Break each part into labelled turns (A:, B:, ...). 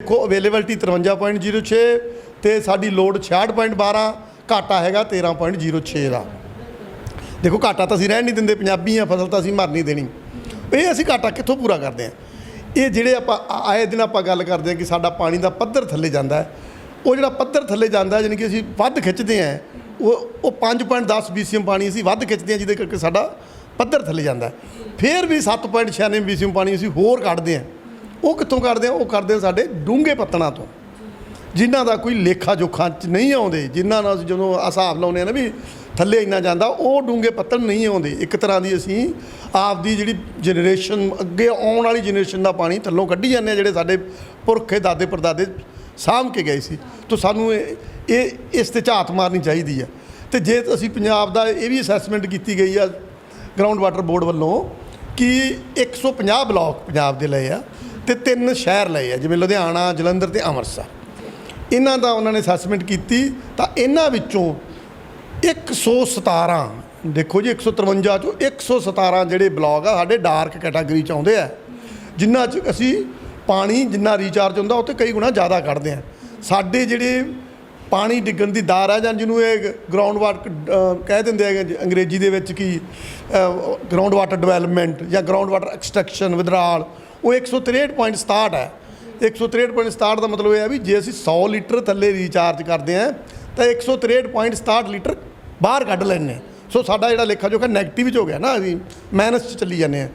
A: ਦੇਖੋ ਅਵੇਲੇਬਿਲਟੀ 53.06 ਤੇ ਸਾਡੀ ਲੋਡ 66.12 ਘਾਟਾ ਹੈਗਾ 13.06 ਦਾ। ਦੇਖੋ, ਘਾਟਾ ਤਾਂ ਅਸੀਂ ਰਹਿਣ ਨਹੀਂ ਦਿੰਦੇ, ਪੰਜਾਬੀ ਆ, ਫਸਲ ਤਾਂ ਅਸੀਂ ਮਰ ਨਹੀਂ ਦੇਣੀ। ਇਹ ਅਸੀਂ ਘਾਟਾ ਕਿੱਥੋਂ ਪੂਰਾ ਕਰਦੇ ਆ? ਇਹ ਜਿਹੜੇ ਆਪਾਂ ਆਏ ਦਿਨ ਆਪਾਂ ਗੱਲ ਕਰਦੇ ਆ ਕਿ ਸਾਡਾ ਪਾਣੀ ਦਾ ਪੱਧਰ ਥੱਲੇ ਜਾਂਦਾ ਉਹ ਜਿਹੜਾ ਪੱਧਰ ਥੱਲੇ ਜਾਂਦਾ ਯਾਨੀ ਕਿ ਅਸੀਂ ਵੱਧ ਖਿੱਚਦੇ ਆ, ਉਹ ਉਹ 5.10 BCM ਪਾਣੀ ਅਸੀਂ ਵੱਧ ਖਿੱਚਦੇ ਆ, ਜਿਹਦੇ ਕਰਕੇ ਸਾਡਾ ਪੱਧਰ ਥੱਲੇ ਜਾਂਦਾ ਫਿਰ ਵੀ 7.96 BCM ਪਾਣੀ ਅਸੀਂ ਹੋਰ ਕੱਢਦੇ ਆ। ਉਹ ਕਿੱਥੋਂ ਕਰਦੇ ਆ? ਉਹ ਕਰਦੇ ਆ ਸਾਡੇ ਡੂੰਘੇ ਪੱਤਣਾ ਤੋਂ। ਜਿਨ੍ਹਾਂ ਦਾ ਕੋਈ ਲੇਖਾ ਜੋਖਾ ਚ ਨਹੀਂ ਆਉਂਦੇ, ਜਿਨ੍ਹਾਂ ਨਾਲ ਅਸੀਂ ਜਦੋਂ ਹਿਸਾਬ ਲਾਉਂਦੇ ਆ ਨਾ ਵੀ ਥੱਲੇ ਇੰਨਾ ਜਾਂਦਾ, ਉਹ ਡੂੰਘੇ ਪੱਤਣ ਨਹੀਂ ਆਉਂਦੇ। ਇੱਕ ਤਰ੍ਹਾਂ ਦੀ ਅਸੀਂ ਆਪਦੀ ਜਿਹੜੀ ਜਨਰੇਸ਼ਨ ਅੱਗੇ ਆਉਣ ਵਾਲੀ ਜਨਰੇਸ਼ਨ ਦਾ ਪਾਣੀ ਥੱਲੋਂ ਕੱਢੀ ਜਾਂਦੇ ਆ, ਜਿਹੜੇ ਸਾਡੇ ਪੁਰਖੇ ਦਾਦੇ ਪਰਦਾਦੇ ਸਾਂਭ ਕੇ ਗਏ ਸੀ। ਤਾਂ ਸਾਨੂੰ ਇਹ ਇਹ, ਇਸ ਤੇ ਝਾਤ ਮਾਰਨੀ ਚਾਹੀਦੀ ਆ। ਤੇ ਜੇ ਅਸੀਂ ਪੰਜਾਬ ਦਾ ਇਹ ਵੀ ਅਸੈਸਮੈਂਟ ਕੀਤੀ ਗਈ ਆ ਗਰਾਊਂਡ ਵਾਟਰ ਬੋਰਡ ਵੱਲੋਂ, ਕਿ 150 ਬਲਾਕ ਪੰਜਾਬ ਦੇ ਲਏ ਆ ਤੇ ਤਿੰਨ ਸ਼ਹਿਰ ਲਏ ਆ, ਜਿਵੇਂ ਲੁਧਿਆਣਾ, ਜਲੰਧਰ ਤੇ ਅੰਮ੍ਰਿਤਸਰ। ਇਹਨਾਂ ਦਾ ਉਹਨਾਂ ਨੇ ਅਸੈਸਮੈਂਟ ਕੀਤੀ, ਤਾਂ ਇਹਨਾਂ ਵਿੱਚੋਂ 117 ਦੇਖੋ ਜੀ 153 ਚੋਂ 117 ਜਿਹੜੇ ਬਲਾਕ ਆ, ਸਾਡੇ ਡਾਰਕ ਕੈਟਾਗਰੀ ਚ ਆਉਂਦੇ ਆ ਜਿਨ੍ਹਾਂ ਚ ਅਸੀਂ ਪਾਣੀ ਜਿੰਨਾ ਰੀਚਾਰਜ ਹੁੰਦਾ, ਉਹ ਤੇ ਕਈ ਗੁਣਾ ਜ਼ਿਆਦਾ ਕੱਢਦੇ ਆ। ਸਾਡੇ ਜਿਹੜੇ ਪਾਣੀ ਡਿੱਗਣ ਦੀ ਦਾਰ ਆ, ਜਾਂ ਜਿਹਨੂੰ ਇਹ ਗਰਾਊਂਡ ਵਾਟਰ ਕਹਿ ਦਿੰਦੇ ਆ ਅੰਗਰੇਜ਼ੀ ਦੇ ਵਿੱਚ ਕੀ ਗਰਾਊਂਡ ਵਾਟਰ ਡਿਵੈਲਪਮੈਂਟ ਜਾਂ ਗਰਾਊਂਡ ਵਾਟਰ ਐਕਸਟ੍ਰੈਕਸ਼ਨ ਵਿਦਰਾਲ ਉਹ 163.67 ਹੈ। 163.67 ਦਾ ਮਤਲਬ ਇਹ ਹੈ ਵੀ ਜੇ ਅਸੀਂ 100 ਲੀਟਰ ਥੱਲੇ ਰੀਚਾਰਜ ਕਰਦੇ ਆ ਤਾਂ 163.67 ਲੀਟਰ ਬਾਹਰ ਕੱਢ ਲੈਂਦੇ ਹਾਂ। ਸੋ ਸਾਡਾ ਜਿਹੜਾ ਲੇਖਾ ਜੋਖਾ ਨੈਗੇਟਿਵ ਵਿੱਚ ਹੋ ਗਿਆ ਨਾ ਅਸੀਂ ਮਾਈਨਸ 'ਚ ਚੱਲੀ ਜਾਂਦੇ ਆ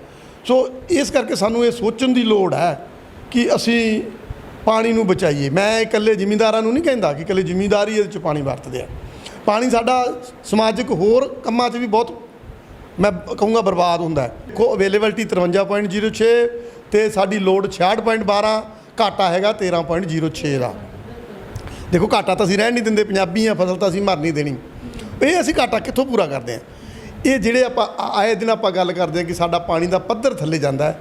A: ਸੋ ਇਸ ਕਰਕੇ ਸਾਨੂੰ ਇਹ ਸੋਚਣ ਦੀ ਲੋੜ ਹੈ ਕਿ ਅਸੀਂ ਪਾਣੀ ਨੂੰ ਬਚਾਈਏ। ਮੈਂ ਇਕੱਲੇ ਜ਼ਿਮੀਂਦਾਰਾਂ ਨੂੰ ਨਹੀਂ ਕਹਿੰਦਾ ਕਿ ਇਕੱਲੇ ਜ਼ਿਮੀਂਦਾਰ ਹੀ ਇਹਦੇ 'ਚ ਪਾਣੀ ਵਰਤਦੇ ਆ। ਪਾਣੀ ਸਾਡਾ ਸਮਾਜਿਕ ਹੋਰ ਕੰਮਾਂ 'ਚ ਵੀ ਬਹੁਤ ਮੈਂ ਕਹੂੰਗਾ ਬਰਬਾਦ ਹੁੰਦਾ ਹੈ। ਦੇਖੋ ਅਵੇਲੇਬਿਲਟੀ 53.06 ਤੇ ਸਾਡੀ ਲੋਡ 66.12 ਘਾਟਾ ਹੈਗਾ 13.06 ਦਾ। ਦੇਖੋ ਘਾਟਾ ਤਾਂ ਅਸੀਂ ਰਹਿਣ ਨਹੀਂ ਦਿੰਦੇ, ਪੰਜਾਬੀ ਆ, ਫਸਲ ਤਾਂ ਅਸੀਂ ਮਰ ਨਹੀਂ ਦੇਣੀ। ਇਹ ਅਸੀਂ ਘਾਟਾ ਕਿੱਥੋਂ ਪੂਰਾ ਕਰਦੇ ਆ ਇਹ ਜਿਹੜੇ ਆਪਾਂ ਆਏ ਦਿਨ ਆਪਾਂ ਗੱਲ ਕਰਦੇ ਆ ਕਿ ਸਾਡਾ ਪਾਣੀ ਦਾ ਪੱਧਰ ਥੱਲੇ ਜਾਂਦਾ ਹੈ,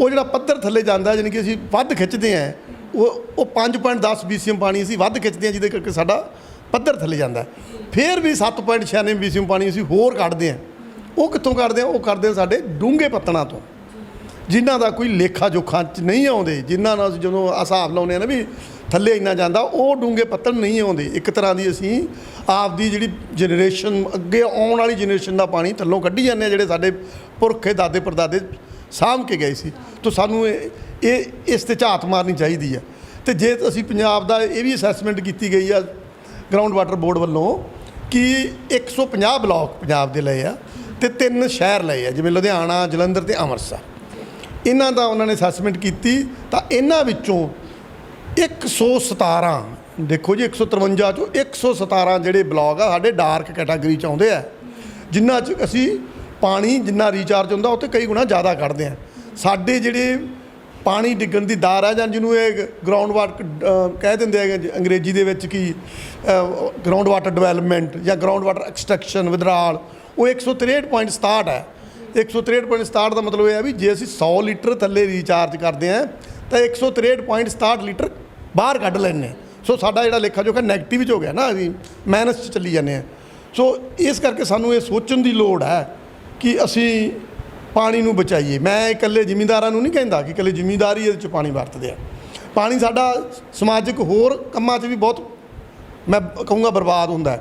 A: ਉਹ ਜਿਹੜਾ ਪੱਧਰ ਥੱਲੇ ਜਾਂਦਾ ਯਾਨੀ ਕਿ ਅਸੀਂ ਵੱਧ ਖਿੱਚਦੇ ਆ ਉਹ ਉਹ 5.10 BCM ਪਾਣੀ ਅਸੀਂ ਵੱਧ ਖਿੱਚਦੇ ਆ ਜਿਹਦੇ ਕਰਕੇ ਸਾਡਾ ਪੱਧਰ ਥੱਲੇ ਜਾਂਦਾ ਫਿਰ ਵੀ 7.96 BCM ਪਾਣੀ ਅਸੀਂ ਹੋਰ ਕੱਢਦੇ ਆ ਉਹ ਕਿੱਥੋਂ ਕਰਦੇ ਆ? ਉਹ ਕਰਦੇ ਆ ਸਾਡੇ ਡੂੰਘੇ ਪੱਤਣਾ ਤੋਂ। ਜਿਨ੍ਹਾਂ ਦਾ ਕੋਈ ਲੇਖਾ ਜੋਖਾ ਚ ਨਹੀਂ ਆਉਂਦੇ, ਜਿਨ੍ਹਾਂ ਨਾਲ ਅਸੀਂ ਜਦੋਂ ਹਿਸਾਬ ਲਾਉਂਦੇ ਆ ਨਾ ਵੀ ਥੱਲੇ ਇੰਨਾ ਜਾਂਦਾ, ਉਹ ਡੂੰਘੇ ਪੱਤਣ ਨਹੀਂ ਆਉਂਦੇ। ਇੱਕ ਤਰ੍ਹਾਂ ਦੀ ਅਸੀਂ ਆਪਦੀ ਜਿਹੜੀ ਜਨਰੇਸ਼ਨ ਅੱਗੇ ਆਉਣ ਵਾਲੀ ਜਨਰੇਸ਼ਨ ਦਾ ਪਾਣੀ ਥੱਲੋਂ ਕੱਢੀ ਜਾਂਦੇ ਆ, ਜਿਹੜੇ ਸਾਡੇ ਪੁਰਖੇ ਦਾਦੇ ਪਰਦਾਦੇ ਸਾਂਭ ਕੇ ਗਏ ਸੀ। ਤਾਂ ਸਾਨੂੰ ਇਹ ਇਹ, ਇਸ ਤੇ ਝਾਤ ਮਾਰਨੀ ਚਾਹੀਦੀ ਆ। ਤੇ ਜੇ ਅਸੀਂ ਪੰਜਾਬ ਦਾ ਇਹ ਵੀ ਅਸੈਸਮੈਂਟ ਕੀਤੀ ਗਈ ਆ ਗਰਾਊਂਡ ਵਾਟਰ ਬੋਰਡ ਵੱਲੋਂ, ਕਿ 150 ਬਲਾਕ ਪੰਜਾਬ ਦੇ ਲਏ ਆ ਤੇ ਤਿੰਨ ਸ਼ਹਿਰ ਲਏ ਆ, ਜਿਵੇਂ ਲੁਧਿਆਣਾ, ਜਲੰਧਰ ਤੇ ਅੰਮ੍ਰਿਤਸਰ। ਇਹਨਾਂ ਦਾ ਉਹਨਾਂ ਨੇ ਅਸੈਸਮੈਂਟ ਕੀਤੀ, ਤਾਂ ਇਹਨਾਂ ਵਿੱਚੋਂ 117 ਦੇਖੋ ਜੀ 153 ਚੋਂ 117 ਜਿਹੜੇ ਬਲਾਕ ਆ, ਸਾਡੇ ਡਾਰਕ ਕੈਟਾਗਰੀ ਚ ਆਉਂਦੇ ਆ ਜਿਨ੍ਹਾਂ ਚ ਅਸੀਂ ਪਾਣੀ ਜਿੰਨਾ ਰੀਚਾਰਜ ਹੁੰਦਾ, ਉਹ ਤੇ ਕਈ ਗੁਣਾ ਜ਼ਿਆਦਾ ਕੱਢਦੇ ਆ। ਸਾਡੇ ਜਿਹੜੇ ਪਾਣੀ ਡਿੱਗਣ ਦੀ ਦਾਰ ਆ, ਜਾਂ ਜਿਹਨੂੰ ਇਹ ਗਰਾਊਂਡ ਵਾਟਰ ਕਹਿ ਦਿੰਦੇ ਆ ਅੰਗਰੇਜ਼ੀ ਦੇ ਵਿੱਚ ਕੀ ਗਰਾਊਂਡ ਵਾਟਰ ਡਿਵੈਲਪਮੈਂਟ ਜਾਂ ਗਰਾਊਂਡ ਵਾਟਰ ਐਕਸਟ੍ਰੈਕਸ਼ਨ ਵਿਦਰਾਲ ਉਹ 163.67 ਹੈ। 163.67 ਦਾ ਮਤਲਬ ਇਹ ਹੈ ਵੀ ਜੇ ਅਸੀਂ 100 ਲੀਟਰ ਥੱਲੇ ਰੀਚਾਰਜ ਕਰਦੇ ਆ ਤਾਂ 163.67 ਲੀਟਰ ਬਾਹਰ ਕੱਢ ਲੈਂਦੇ ਹਾਂ। ਸੋ ਸਾਡਾ ਜਿਹੜਾ ਲੇਖਾ ਜੋਖਾ ਨੈਗੇਟਿਵ ਵਿੱਚ ਹੋ ਗਿਆ ਨਾ, ਅਸੀਂ ਮਾਈਨਸ 'ਚ ਚੱਲੀ ਜਾਂਦੇ ਆ ਸੋ ਇਸ ਕਰਕੇ ਸਾਨੂੰ ਇਹ ਸੋਚਣ ਦੀ ਲੋੜ ਹੈ ਕਿ ਅਸੀਂ ਪਾਣੀ ਨੂੰ ਬਚਾਈਏ। ਮੈਂ ਇਕੱਲੇ ਜ਼ਿਮੀਂਦਾਰਾਂ ਨੂੰ ਨਹੀਂ ਕਹਿੰਦਾ ਕਿ ਇਕੱਲੇ ਜ਼ਿਮੀਂਦਾਰ ਹੀ ਇਹਦੇ 'ਚ ਪਾਣੀ ਵਰਤਦੇ ਆ। ਪਾਣੀ ਸਾਡਾ ਸਮਾਜਿਕ ਹੋਰ ਕੰਮਾਂ 'ਚ ਵੀ ਬਹੁਤ, ਮੈਂ ਕਹੂੰਗਾ ਬਰਬਾਦ ਹੁੰਦਾ ਹੈ।